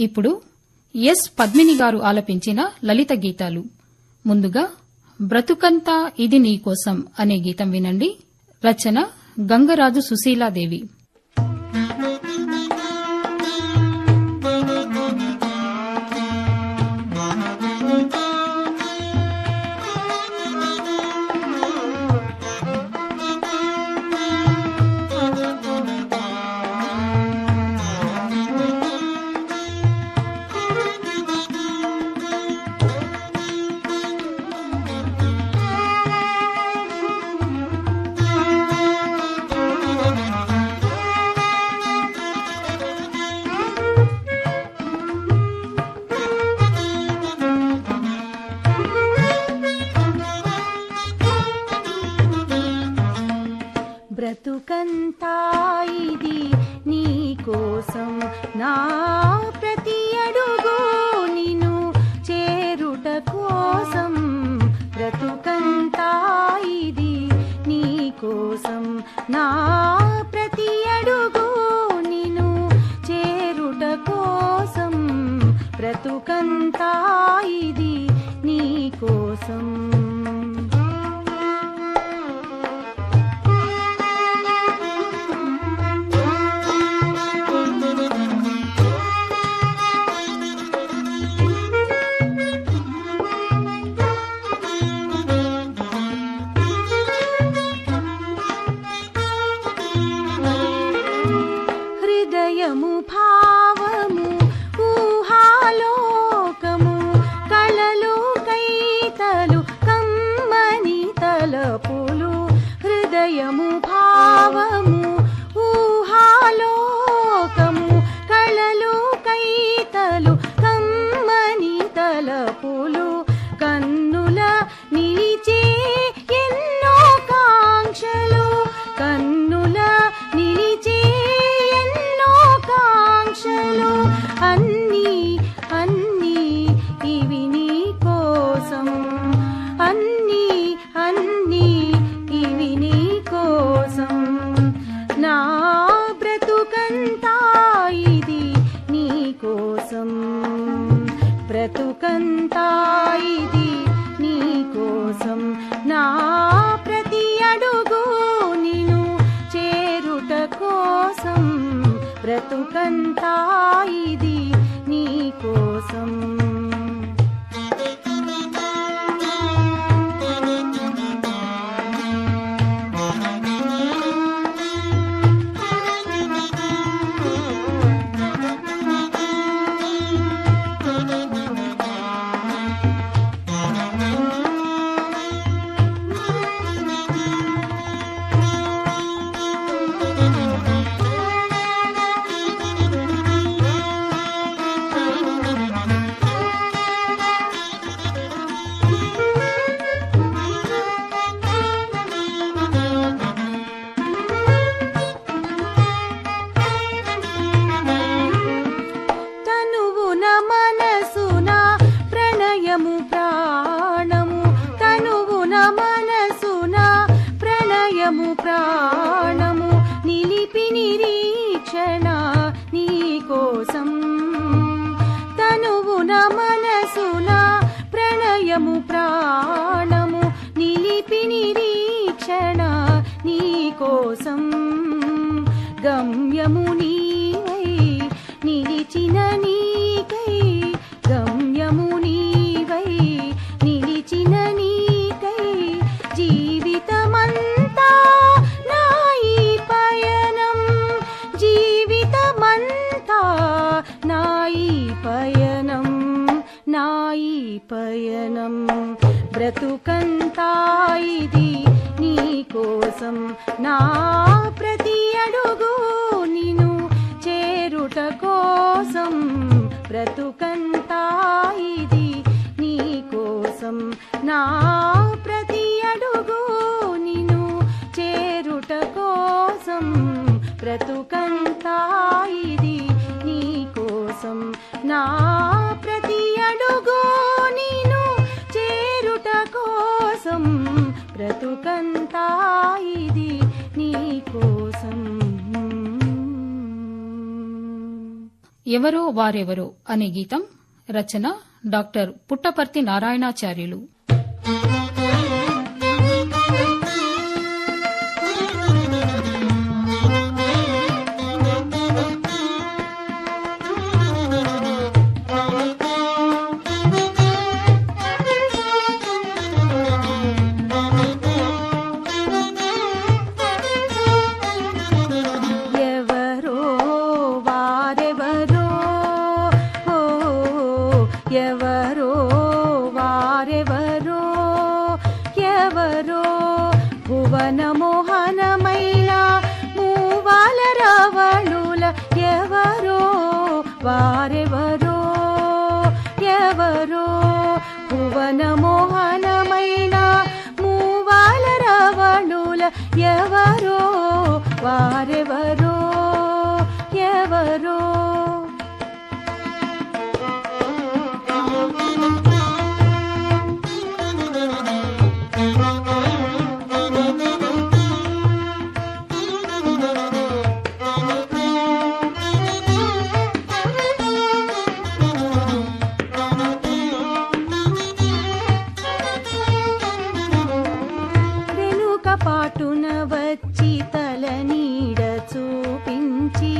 ఇప్పుడు ఎస్ పద్మిని గారు ఆలపించిన లలిత గీతాలు. ముందుగా బ్రతుకంతా ఇది నీకోసం అనే గీతం వినండి. రచన గంగరాజు సుశీలాదేవి. ప్రాణము నిలిపి నిరీక్షణ నీ కోసం గమ్ నా ప్రతి అడుగు నిను చేరుట కోసం బ్రతుకంతా ఇది నీ కోసం. నా ప్రతి అడుగు నిను చేరుట కోసం బ్రతుకంతా ఇది నీ కోసం. ఎవరో వారెవరో అనే గీతం రచన డాక్టర్ పుట్టపర్తి నారాయణాచార్యులు. వారెవరో ఎవరో భువన మోహనమైన మూవాల రావణుల ఎవరో వారెవరో ఎవరో భువన మోహనమైన మూవాల రావణుల ఎవరో వారెవరో ఎవరో. పాటున వచ్చి తల నీడ చూపించి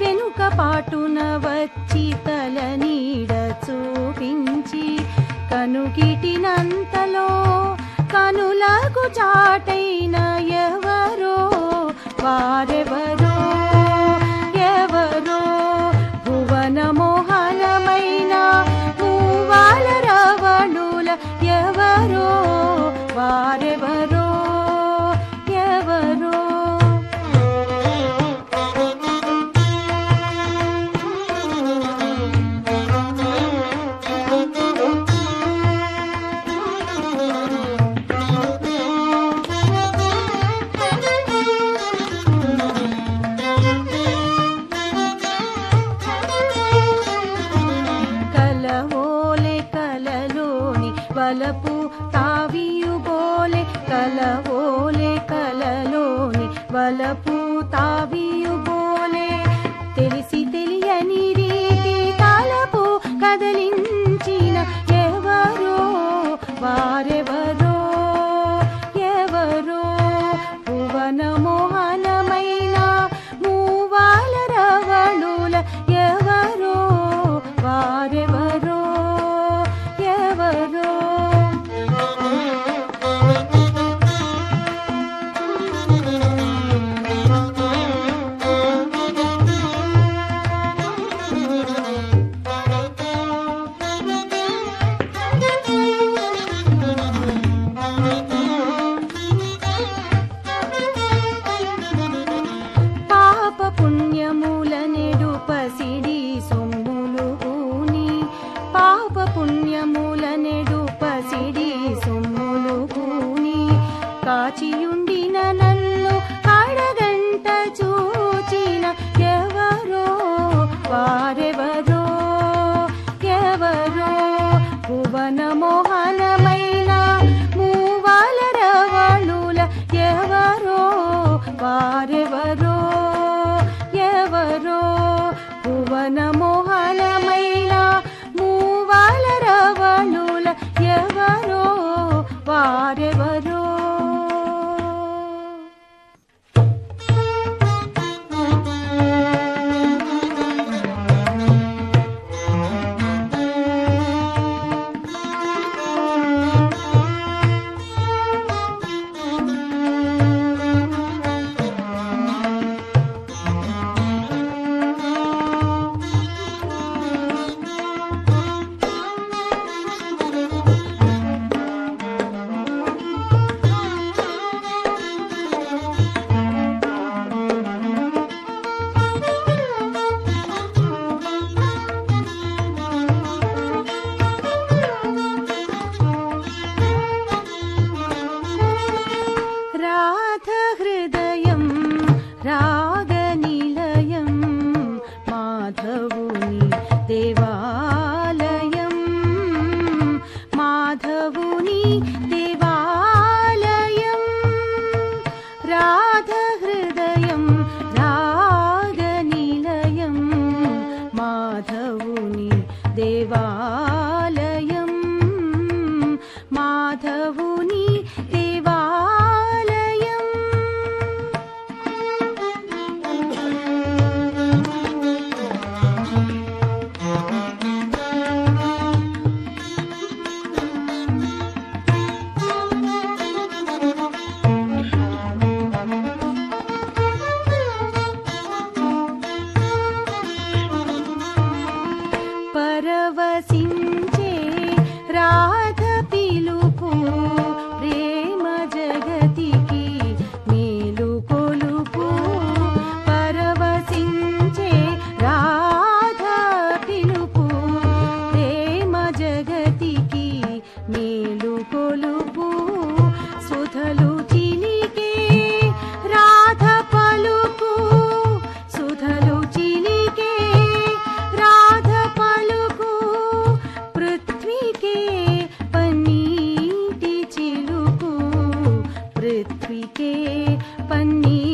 వెనుక పాటున వచ్చి తల నీడ చూపించి కనుగిటినంతలో కనులకు చాటైన ఎవరో వారెవరో. Karachi पन्नी